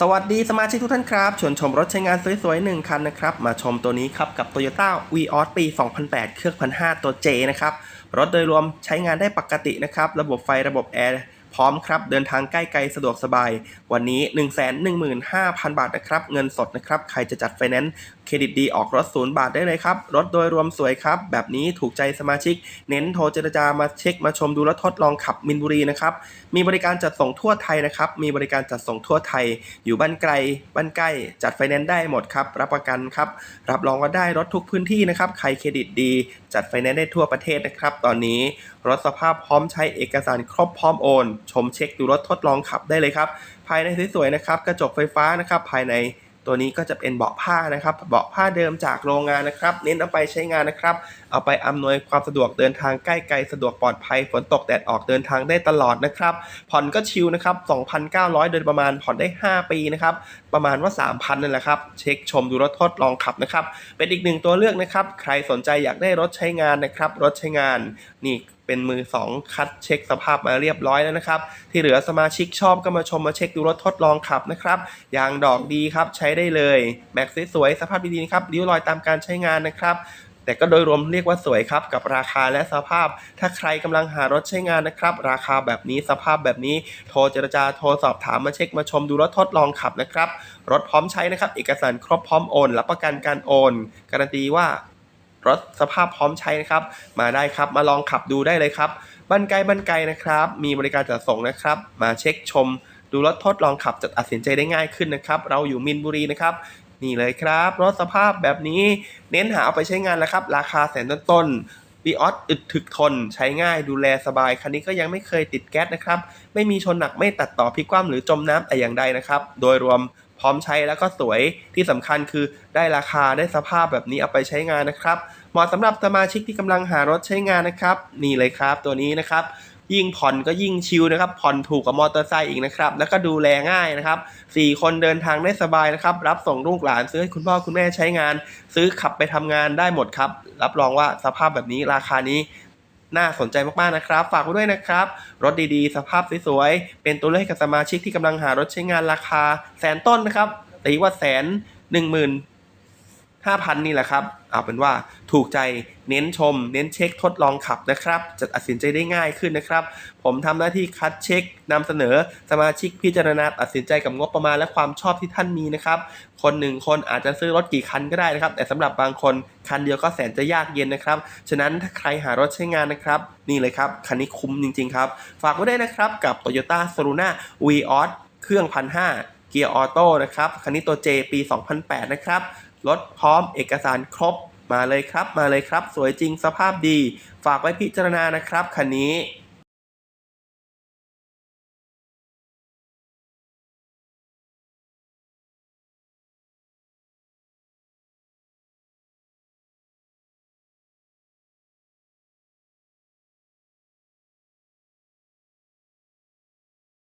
สวัสดีสมาชิกทุกท่านครับชวนชมรถใช้งานสวยๆหนึ่งคันนะครับ มาชมตัวนี้ครับกับ Toyota v ีออปี 2008 เครื่องพันห้าตัว J นะครับ รถโดยรวมใช้งานได้ปกตินะครับ ระบบไฟระบบแอร์พร้อมครับ เดินทางใกล้ไกลสะดวกสบาย วันนี้ 115,000 บาทนะครับ เงินสดนะครับ ใครจะจัดไฟแนนซ์ เครดิตดีออกรถศูนย์บาทได้เลยครับ รถโดยรวมสวยครับ แบบนี้ถูกใจสมาชิก เน้นโทรเจรจามาเช็คมาชมดูและทดลองขับมินบุรีนะครับ มีบริการจัดส่งทั่วไทยนะครับ มีบริการจัดส่งทั่วไทย อยู่บ้านไกล บ้านใกล้ จัดไฟแนนซ์ได้หมดครับ รับประกันครับ รับรองว่าได้รถทุกพื้นที่นะครับ ใครเครดิตดี จัดไฟแนนซ์ได้ทั่วประเทศนะครับ ตอนนี้รถสภาพพร้อมใช้เอกสารครบพร้อมโอน ชมเช็คดูรถทดลองขับได้เลยครับ ภายในสวยๆนะครับ กระจกไฟฟ้านะครับ ภายใน ตัวนี้ก็จะเป็นเบาะผ้านะครับ เบาะผ้าเดิมจากโรงงานนะครับ เน้นเอาไปใช้งานนะครับ เอาไปอำนวยความสะดวกเดินทางใกล้ไกลสะดวกปลอดภัยฝนตกแดดออกเดินทางได้ตลอดนะครับ ผ่อนก็ชิลนะครับ 2,900โดยประมาณผ่อนได้ 5 ปีนะครับ ประมาณว่า 3,000 นั่นแหละครับ เช็คชมดูรถทดลองขับนะครับ เป็นอีกหนึ่งตัวเลือกนะครับ ใครสนใจอยากได้รถใช้งานนะครับ รถใช้งานนี่เป็นมือ 2 คัดเช็คสภาพมาเรียบร้อยแล้วนะครับ ที่เหลือสมาชิกชอบก็มาชมมาเช็คดูรถทดลองขับนะครับยางดอกดีครับใช้ได้เลยแม็กซ์สวยๆสภาพดีๆครับริ้วรอยตามการใช้งานนะครับแต่ก็โดยรวมเรียกว่าสวยครับกับราคาและสภาพ ถ้าใครกำลังหารถใช้งานนะครับ ราคาแบบนี้สภาพแบบนี้ โทรเจรจาโทรสอบถามมาเช็คมาชมดูรถทดลองขับนะครับ รถพร้อมใช้นะครับ เอกสารครบพร้อมโอนรับประกันการโอน การันตีว่า รถสภาพพร้อมใช้นะครับ มาได้ครับมาลองขับดูได้เลยครับบ้านไกบ้านไกนะครับ มีบริการจัดส่งนะครับ มาเช็คชม ดูรถทดลองขับจะตัดสินใจได้ง่ายขึ้นนะครับ เราอยู่มินบุรีนะครับนี่เลยครับ รถสภาพแบบนี้เน้นหาเอาไปใช้งานแล้วครับ ราคาแสนต้นๆวีออสอึดถึกทน ใช้ง่ายดูแลสบาย คันนี้ก็ยังไม่เคยติดแก๊สนะครับ ไม่มีชนหนักไม่ตัดต่อพลิกคว่ำหรือจมน้ำแต่อย่างใดนะครับ โดยรวม พร้อมใช้แล้วก็สวยที่สำคัญคือได้ราคาได้สภาพแบบนี้เอาไปใช้งานนะครับ เหมาะสำหรับสมาชิกที่กำลังหารถใช้งานนะครับ นี่เลยครับตัวนี้นะครับยิ่งผ่อนก็ยิ่งชิลนะครับ ผ่อนถูกกว่ามอเตอร์ไซค์อีกนะครับ แล้วก็ดูแลง่ายนะครับสี่คนเดินทางได้สบายนะครับ รับส่งลูกหลานซื้อให้คุณพ่อคุณแม่ใช้งาน ซื้อขับไปทำงานได้หมดครับ รับรองว่าสภาพแบบนี้ราคานี้ น่าสนใจมากๆนะครับ ฝากไว้ด้วยนะครับ รถดีๆ สภาพสวยๆ เป็นตัวเลือกให้กับสมาชิกที่กำลังหารถใช้งานราคาแสนต้นนะครับตีว่าแสนหนึ่งหมื่น 5,000 นี่แหละครับเอาเป็นว่าถูกใจเน้นชม เน้นเช็คทดลองขับนะครับ จะตัดสินใจได้ง่ายขึ้นนะครับ ผมทำหน้าที่คัดเช็คนำเสนอสมาชิกพิจารณาตัดสินใจกับงบประมาณและความชอบที่ท่านมีนะครับ คนหนึ่งคนอาจจะซื้อรถกี่คันก็ได้นะครับ แต่สำหรับบางคนคันเดียวก็แสนจะยากเย็นนะครับ ฉะนั้นถ้าใครหารถใช้งานนะครับ นี่เลยครับ คันนี้คุ้มจริง ๆ ครับ ฝากไว้ได้นะครับกับ Toyota s o l u n a v o s เครื่องพันห้าเกียร์ออโต้นะครับ คันนี้ตัว J ปี 2008 นะครับ รถพร้อมเอกสารครบมาเลยครับ มาเลยครับ สวยจริงสภาพดี ฝากไว้พิจารณานะครับคันนี้